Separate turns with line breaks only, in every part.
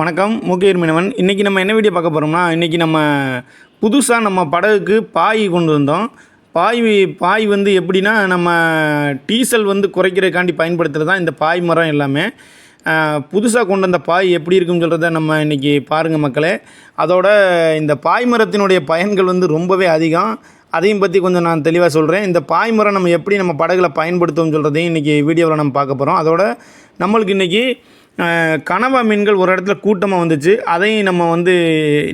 வணக்கம் முகேர் மீனவன். இன்றைக்கி நம்ம என்ன வீடியோ பார்க்க போகிறோம்னா இன்றைக்கி நம்ம புதுசாக நம்ம படகுக்கு பாய் கொண்டு வந்தோம். பாய் பாய் வந்து எப்படின்னா நம்ம டீசல் வந்து குறைக்கிறதுக்காண்டி பயன்படுத்துகிறது தான் இந்த பாய் மரம் எல்லாமே. புதுசாக கொண்டு வந்த பாய் எப்படி இருக்குன்னு சொல்கிறத நம்ம இன்றைக்கி பாருங்கள் மக்களே. அதோட இந்த பாய் மரத்தினுடைய பயன்கள் வந்து ரொம்பவே அதிகம். அதையும் பற்றி கொஞ்சம் நான் தெளிவாக சொல்கிறேன் இந்த பாய் மரம் நம்ம எப்படி நம்ம படகுல பயன்படுத்துவோம் சொல்கிறதையும் இன்றைக்கி வீடியோவில் நம்ம பார்க்க போகிறோம் அதோட நம்மளுக்கு இன்றைக்கி கனவா மீன்கள் ஒரு இடத்துல கூட்டமாக வந்துச்சு. அதையும் நம்ம வந்து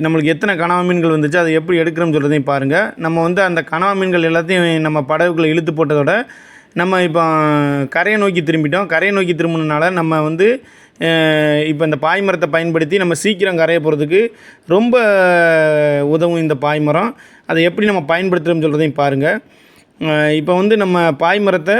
நம்மளுக்கு எத்தனை கனவா மீன்கள் வந்துச்சு அதை எப்படி எடுக்கிறோம்னு சொல்கிறதையும் பாருங்கள் நம்ம வந்து அந்த கனவா மீன்கள் எல்லாத்தையும் நம்ம படகுக்குள்ளே இழுத்து போட்டதோட நம்ம இப்போ கரையை நோக்கி திரும்பிட்டோம். கரையை நோக்கி திரும்பினால நம்ம வந்து இப்போ இந்த பாய்மரத்தை பயன்படுத்தி நம்ம சீக்கிரம் கரையை போகிறதுக்கு ரொம்ப உதவும் இந்த பாய்மரம் அதை எப்படி நம்ம பயன்படுத்துகிறோம்னு சொல்கிறதையும் பாருங்கள் இப்போ வந்து நம்ம பாய்மரத்தை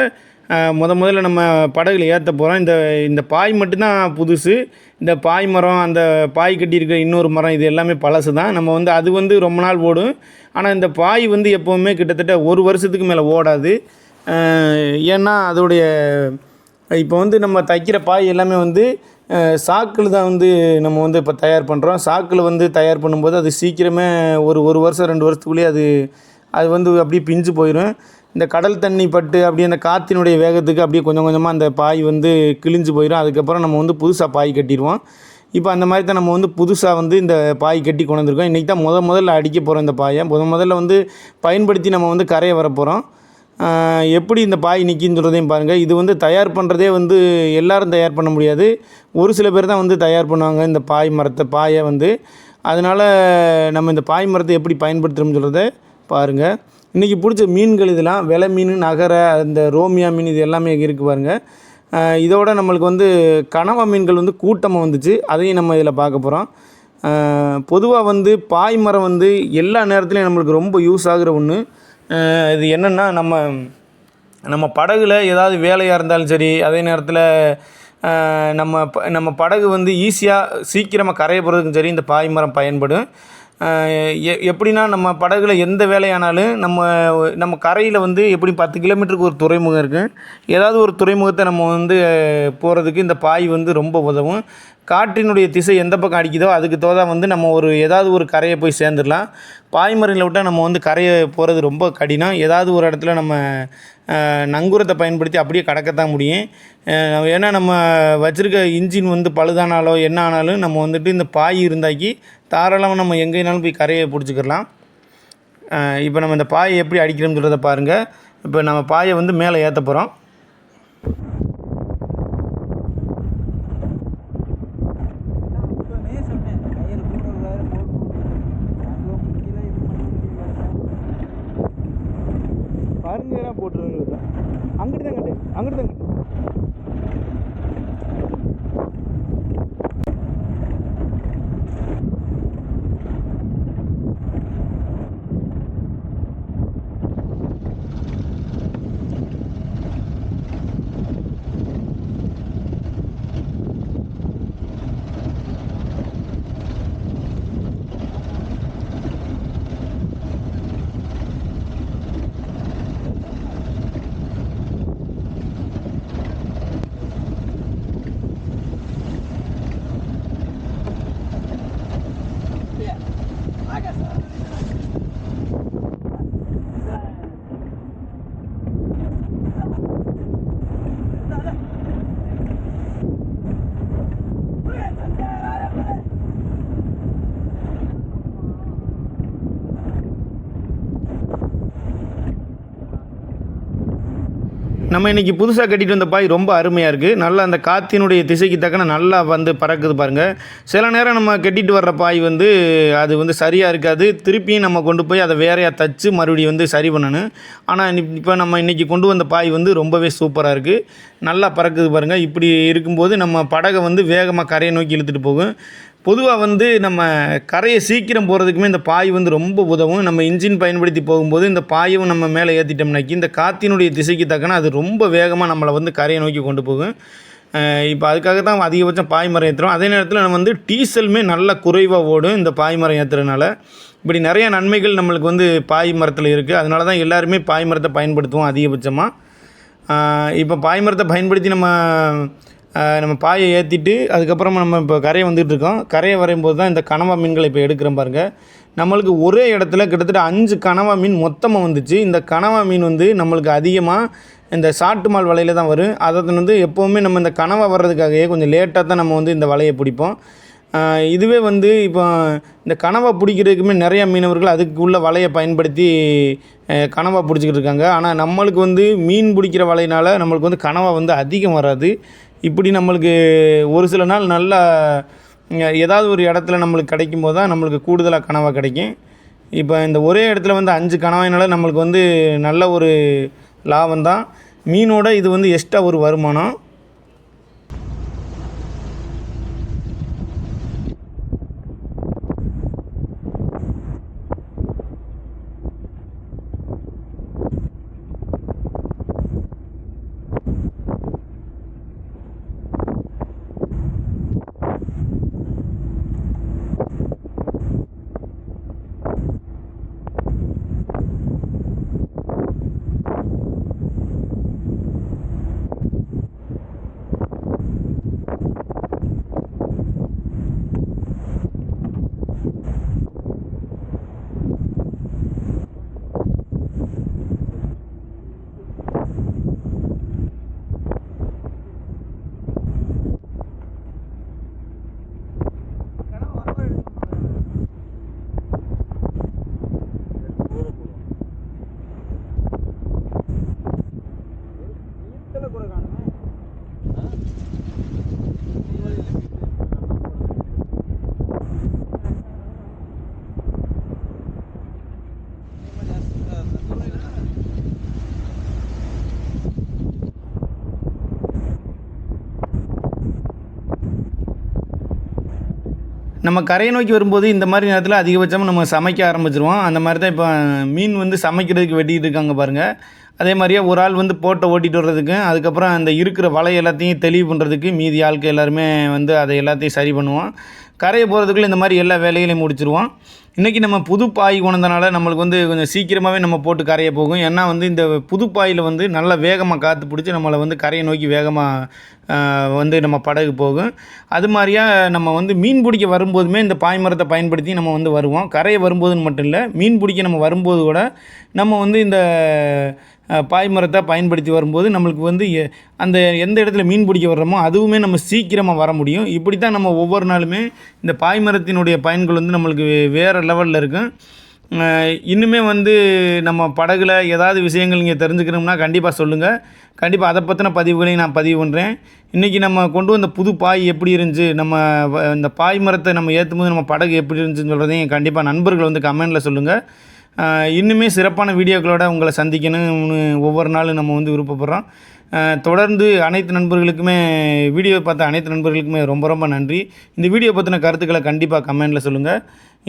முத முதல்ல நம்ம படகுல ஏற்ற போகிறோம் இந்த இந்த பாய் மட்டும்தான் புதுசு. இந்த பாய் மரம் அந்த பாய் கட்டி இருக்கிற இன்னொரு மரம் இது எல்லாமே பழசு தான் நம்ம வந்து அது வந்து ரொம்ப நாள் ஓடும். ஆனால் இந்த பாய் வந்து எப்போவுமே கிட்டத்தட்ட ஒரு வருஷத்துக்கு மேலே ஓடாது. ஏன்னா அதோடைய இப்போ வந்து நம்ம தைக்கிற பாய் எல்லாமே வந்து சாக்கில் தான் வந்து நம்ம வந்து இப்போ தயார் பண்ணுறோம் சாக்கில் வந்து தயார் பண்ணும்போது அது சீக்கிரமே ஒரு ஒரு வருஷம் ரெண்டு வருஷத்துக்குள்ளேயே அது அது வந்து அப்படியே பிஞ்சு போயிடும் இந்த கடல் தண்ணி பட்டு அப்படியே அந்த காற்றினுடைய வேகத்துக்கு அப்படியே கொஞ்சம் கொஞ்சமாக அந்த பாய் வந்து கிழிஞ்சு போயிடும் அதுக்கப்புறம் நம்ம வந்து புதுசாக பாய் கட்டிடுவோம். இப்போ அந்த மாதிரி தான் நம்ம வந்து புதுசாக வந்து இந்த பாய் கட்டி கொண்டு வந்திருக்கோம். இன்றைக்கி தான் முத முதல்ல அடிக்க போகிறோம் இந்த பாயை. முத முதல்ல வந்து பயன்படுத்தி நம்ம வந்து கரையை வர போகிறோம் எப்படி இந்த பாய் நிற்கின்னு சொல்கிறதையும் பாருங்கள் இது வந்து தயார் பண்ணுறதே வந்து எல்லோரும் தயார் பண்ண முடியாது. ஒரு சில பேர் தான் வந்து தயார் பண்ணுவாங்க இந்த பாய் மரத்தை பாயை வந்து. அதனால் நம்ம இந்த பாய் மரத்தை எப்படி பயன்படுத்துகிறோம்னு சொல்கிறத பாருங்கள் இன்றைக்கி பிடிச்ச மீன்கள் இதெல்லாம் வெலை மீன் நகர அந்த ரோமியா மீன் இது எல்லாமே இருக்குது பாருங்கள் இதோட நம்மளுக்கு வந்து கனவா மீன்கள் வந்து கூட்டமாக வந்துச்சு. அதையும் நம்ம இதில் பார்க்க போகிறோம் பொதுவாக வந்து பாய் மரம் வந்து எல்லா நேரத்துலையும் நம்மளுக்கு ரொம்ப யூஸ் ஆகுற ஒன்று இது என்னென்னா நம்ம நம்ம படகுல ஏதாவது வேலையாக இருந்தாலும் சரி அதே நேரத்தில் நம்ம ப- நம்ம படகு வந்து ஈஸியாக சீக்கிரமாக கரைய போகிறதுக்கும் சரி இந்த பாய்மரம் பயன்படும். எ- எப்படின்னா நம்ம படகுல எந்த வேலையானாலும் நம்ம நம்ம கரையில் வந்து எப்படி பத்து கிலோமீட்டருக்கு ஒரு துறைமுகம் இருக்குது ஏதாவது ஒரு துறைமுகத்தை நம்ம வந்து போகிறதுக்கு இந்த பாய் வந்து ரொம்ப உதவும். காற்றினுடைய திசை எந்த பக்கம் அடிக்குதோ அதுக்கு தோதா வந்து நம்ம ஒரு ஏதாவது ஒரு கரையை போய் சேர்ந்துடலாம். பாய்மரையில் விட்டால் நம்ம வந்து கரையை போகிறது ரொம்ப கடினம். ஏதாவது ஒரு இடத்துல நம்ம நங்கூரத்தை பயன்படுத்தி அப்படியே கடக்கத்தான் முடியும். ஏன்னா நம்ம வச்சுருக்க இன்ஜின் வந்து பழுதானாலோ என்ன ஆனாலும் நம்ம வந்துட்டு இந்த பாய் இருந்தாக்கி தாராளமாக நம்ம எங்கேனாலும் போய் கரையை பிடிச்சிக்கிறலாம். இப்போ நம்ம இந்த பாயை எப்படி அடிக்கிறோம்னு சொல்கிறத பாருங்கள் இப்போ நம்ம பாயை வந்து மேலே ஏற்ற போகிறோம் பாருங்க போட்டுருங்க அங்கிட்டு தான் கட்டு அங்கிட்டு தான் கட்டு நம்ம இன்றைக்கி புதுசாக கட்டிட்டு வந்த பாய் ரொம்ப அருமையாக இருக்குது நல்லா அந்த காற்றினுடைய திசைக்கு தக்கன நல்லா வந்து பறக்குது பாருங்கள் சில நேரம் நம்ம கட்டிட்டு வர்ற பாய் வந்து அது வந்து சரியாக இருக்காது. திருப்பியும் நம்ம கொண்டு போய் அதை வேறையாக தச்சு மறுபடியும் வந்து சரி பண்ணணும். ஆனால் இப்போ நம்ம இன்றைக்கி கொண்டு வந்த பாய் வந்து ரொம்பவே சூப்பராக இருக்குது நல்லா பறக்குது பாருங்கள் இப்படி இருக்கும்போது நம்ம படகை வந்து வேகமாக கரையை நோக்கி இழுத்துட்டு போகும். பொதுவாக வந்து நம்ம கரையை சீக்கிரம் போகிறதுக்குமே இந்த பாய் வந்து ரொம்ப உதவும். நம்ம இன்ஜின் பயன்படுத்தி போகும்போது இந்த பாயும் நம்ம மேலே ஏற்றிட்டோம்னாக்கி இந்த காற்றினுடைய திசைக்கு தக்கன அது ரொம்ப வேகமாக நம்மளை வந்து கரையை நோக்கி கொண்டு போகும். இப்போ அதுக்காக தான் அதிகபட்சம் பாய்மரம் ஏற்றுறோம் அதே நேரத்தில் நம்ம வந்து டீசலுமே நல்ல குறைவாக ஓடும் இந்த பாய்மரம் ஏற்றுறதுனால இப்படி நிறைய நன்மைகள் நம்மளுக்கு வந்து பாய் மரத்தில் இருக்குது அதனால தான் எல்லாருமே பாய் மரத்தை பயன்படுத்துவோம் அதிகபட்சமாக இப்போ பாய்மரத்தை பயன்படுத்தி நம்ம நம்ம பாயை ஏற்றிட்டு அதுக்கப்புறமா நம்ம இப்போ கரையை வந்துகிட்டு இருக்கோம். கரையை வரையும்போது தான் இந்த கனவா மீன்களை இப்போ எடுக்கிறோம் பாருங்கள் நம்மளுக்கு ஒரே இடத்துல கிட்டத்தட்ட அஞ்சு கனவா மீன் மொத்தமாக வந்துச்சு. இந்த கனவா மீன் வந்து நம்மளுக்கு அதிகமாக இந்த சாட்டு மால் வலையில் தான் வரும். அதை வந்து எப்போவுமே நம்ம இந்த கனவா வர்றதுக்காகவே கொஞ்சம் லேட்டாக தான் நம்ம வந்து இந்த வலையை பிடிப்போம். இதுவே வந்து இப்போ இந்த கனவா பிடிக்கிறதுக்குமே நிறையா மீனவர்கள் அதுக்கு உள்ள வலையை பயன்படுத்தி கனவா பிடிச்சிக்கிட்டு இருக்காங்க. ஆனால் நம்மளுக்கு வந்து மீன் பிடிக்கிற வலையினால் நம்மளுக்கு வந்து கனவா வந்து அதிகம் வராது. இப்படி நம்மளுக்கு ஒரு சில நாள் நல்லா ஏதாவது ஒரு இடத்துல நம்மளுக்கு கிடைக்கும் போது தான் நம்மளுக்கு கூடுதலாக கனவாக கிடைக்கும். இப்போ இந்த ஒரே இடத்துல வந்து அஞ்சு கனவாயினால் நம்மளுக்கு வந்து நல்ல ஒரு லாபம் தான். மீனோட இது வந்து எக்ஸ்ட்ரா ஒரு வருமானம். நம்ம கரையை நோக்கி வரும்போது இந்த மாதிரி நேரத்தில் அதிகபட்சமாக நம்ம சமைக்க ஆரம்பிச்சிருவோம். அந்த மாதிரி தான் இப்போ மீன் வந்து சமைக்கிறதுக்கு வெட்டிகிட்டு இருக்காங்க பாருங்கள் அதே மாதிரியே ஒரு ஆள் வந்து போட்டை ஓட்டிட்டு வர்றதுக்கு அதுக்கப்புறம் அந்த இருக்கிற வலை எல்லாத்தையும் தெளிவு பண்ணுறதுக்கு மீதி ஆட்கள் எல்லாருமே வந்து அதை எல்லாத்தையும் சரி பண்ணுவோம். கரையை போகிறதுக்குள்ளே இந்த மாதிரி எல்லா வேலைகளையும் முடிச்சிருவோம். இன்றைக்கி நம்ம புது பாய் கொண்டதுனால நம்மளுக்கு வந்து கொஞ்சம் சீக்கிரமாகவே நம்ம போட்டு கரையை போகும். ஏன்னா வந்து இந்த புது பாயில் வந்து நல்லா வேகமாக காற்று பிடிச்சி நம்மளை வந்து கரையை நோக்கி வேகமாக வந்து நம்ம படகு போகும். அது மாதிரியா நம்ம வந்து மீன் பிடிக்க வரும்போதுமே இந்த பாய்மரத்தை பயன்படுத்தி நம்ம வந்து வருவோம். கரையை வரும்போதுன்னு மட்டும் இல்லை மீன் பிடிக்க நம்ம வரும்போது கூட நம்ம வந்து இந்த பாய்மரத்தை பயன்படுத்தி வரும்போது நம்மளுக்கு வந்து எ- அந்த எந்த இடத்துல மீன் பிடிக்க வர்றோமோ அதுவுமே நம்ம சீக்கிரமாக வர முடியும். இப்படி தான் நம்ம ஒவ்வொரு நாளுமே இந்த பாய் மரத்தினுடைய பயன்கள் வந்து நம்மளுக்கு வேறு லெவலில் இருக்கும் இன்னுமே வந்து நம்ம படகுல ஏதாவது விஷயங்கள் நீங்கள் தெரிஞ்சுக்கணும்னா கண்டிப்பாக சொல்லுங்கள் கண்டிப்பாக அதை பற்றின பதிவுகளையும் நான் பதிவு பண்ணுறேன் இன்றைக்கி நம்ம கொண்டு வந்த புது பாய் எப்படி இருந்துச்சு நம்ம வ- இந்த பாய் மரத்தை நம்ம ஏற்றும் போது நம்ம படகு எப்படி இருந்துச்சுன்னு சொல்கிறதையும் கண்டிப்பாக நண்பர்கள் வந்து கமெண்டில் சொல்லுங்கள் இன்னுமே சிறப்பான வீடியோக்களோட உங்களை சந்திக்கணும்னு ஒவ்வொரு நாளும் நம்ம வந்து விருப்பப்படுறோம். தொடர்ந்து அனைத்து நண்பர்களுக்குமே வீடியோ பார்த்த அனைத்து நண்பர்களுக்குமே ரொம்ப ரொம்ப நன்றி. இந்த வீடியோ பற்றின கருத்துக்களை கண்டிப்பாக கமெண்டில் சொல்லுங்கள்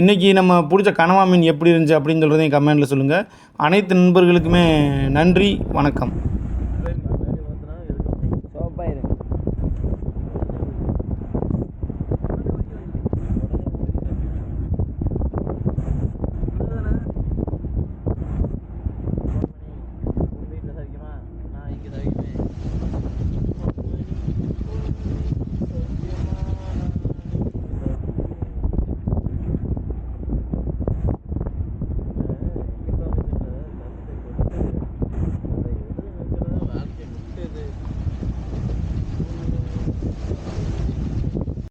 இன்றைக்கி நம்ம பிடிச்ச கனவா மீன் எப்படி இருந்துச்சு அப்படின்னு சொல்கிறதையும் கமெண்டில் சொல்லுங்கள் அனைத்து நண்பர்களுக்குமே நன்றி வணக்கம்.